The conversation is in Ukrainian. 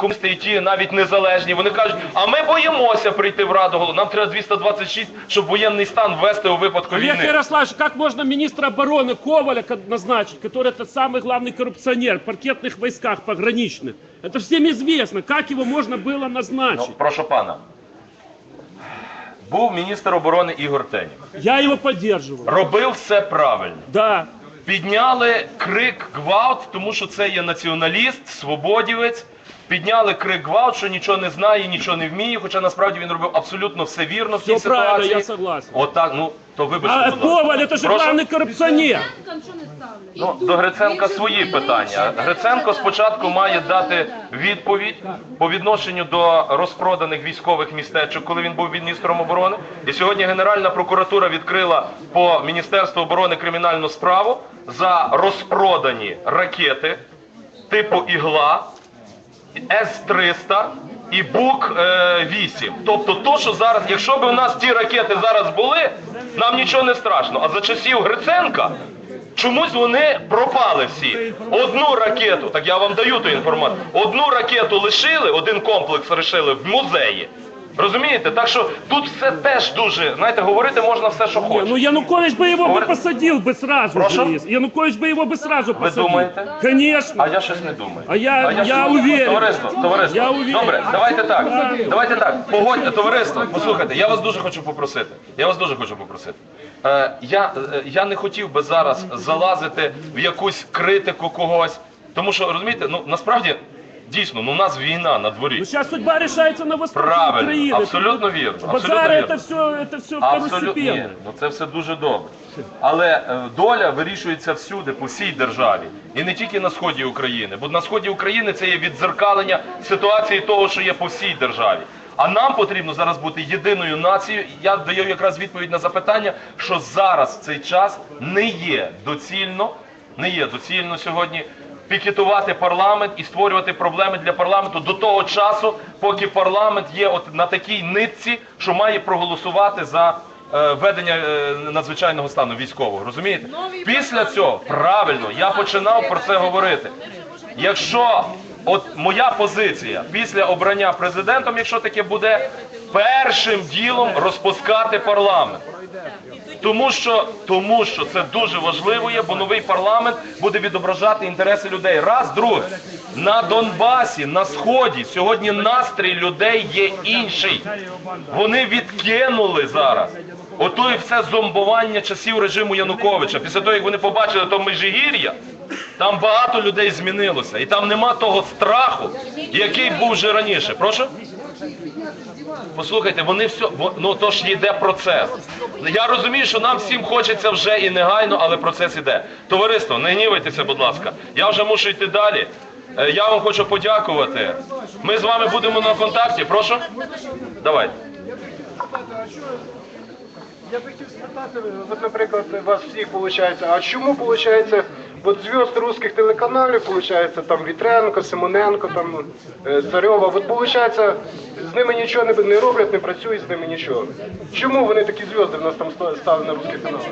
комуністи і ті навіть незалежні, вони кажуть, а ми боїмося прийти в Раду голову. Нам треба 226, щоб воєнний стан ввести у випадку Олег війни. Ярославович, как можно министра обороны Коваля ко- назначить, который это самый главный коррупционер в паркетных войсках пограничных? Это всем известно. Как его можно было Ну, назначить? прошу пана. Був міністр оборони Ігор Тенів. Я его поддерживаю. Робив все правильно. Да. Підняли крик гвалт, тому що це є націоналіст, свободівець. Підняли крик гвалт, що нічого не знає, нічого не вміє, хоча насправді він робив абсолютно все вірно в цій Все правильно, ситуації. я согласен. Отак, ну то вибачте. А будь ласка. Коваль, это же Прошу? главный коррупционер. Ну, до Гриценка свої питання. Гриценко спочатку має дати відповідь по відношенню до розпроданих військових містечок, коли він був міністром оборони. І сьогодні Генеральна прокуратура відкрила по Міністерству оборони кримінальну справу за розпродані ракети типу ігла, С-300 і БУК-8. Тобто то, що зараз, якщо б у нас ті ракети зараз були, нам нічого не страшно. А за часів Гриценка чомусь вони пропали всі. Одну ракету, так я вам даю ту інформацію, одну ракету лишили, один комплекс лишили в музеї. Розумієте? Так що тут все теж дуже, знаєте, говорити можна все, що Не, хочеш. ну Янукович бы его бы Говорит- посадил бы сразу. Прошу? же, если- Янукович бы его бы сразу Ви посадил. думаєте? Конечно. А я щось не думаю. А я- щось я не думаю. уверен. Товариство, товариство. Я уверен. Добре, давайте так. Давайте так. Погодьте, товариство. Послухайте, я вас дуже хочу попросити. Я вас дуже хочу попросити. Е, я, е, я не хотів би зараз залазити в якусь критику когось. Тому що, розумієте, ну насправді дійсно, ну у нас війна на дворі. Ну сейчас судьба решается на востоке Правильно, Украины. абсолютно Тут вірно, абсолютно Базары вірно. это все, это все Абсолютно ні, второстепенно. ну це все дуже добре. Але е, доля вирішується всюди, по всій державі, і не тільки на сході України, бо на сході України це є віддзеркалення ситуації того, що є по всій державі. А нам потрібно зараз бути єдиною нацією. Я даю якраз відповідь на запитання, що зараз в цей час не є доцільно, не є доцільно сьогодні пікетувати парламент і створювати проблеми для парламенту до того часу, поки парламент є от на такій нитці, що має проголосувати за е, введення е, надзвичайного стану військового. Розумієте? Після цього правильно я починав про це говорити. Якщо от моя позиція після обрання президентом, якщо таке буде, першим ділом розпускати парламент. Тому що, тому що це дуже важливо є, бо новий парламент буде відображати інтереси людей. Раз, друге, на Донбасі, на сході, сьогодні настрій людей є інший. Вони відкинули зараз. Ото і все зомбування часів режиму Януковича. Після того, як вони побачили то Межигір'я, там багато людей змінилося. І там нема того страху, який був вже раніше. Прошу? Послухайте, вони все, ну то ж йде процес. Я розумію, що нам всім хочеться вже і негайно, але процес іде. Товариство, не гнівайтеся, будь ласка. Я вже мушу йти далі. Е, Я вам хочу подякувати. Ми з вами будемо на контакті. Прошу? Давайте. Я б хотів спитати, от, наприклад, вас всіх виходить, а чому виходить, от зв'язд русських телеканалів, виходить, там Вітренко, Симоненко, там е, Царьова, от виходить, з ними нічого не, роблять, не працюють з ними нічого. Чому вони такі зв'язди в нас там стали на русських каналах?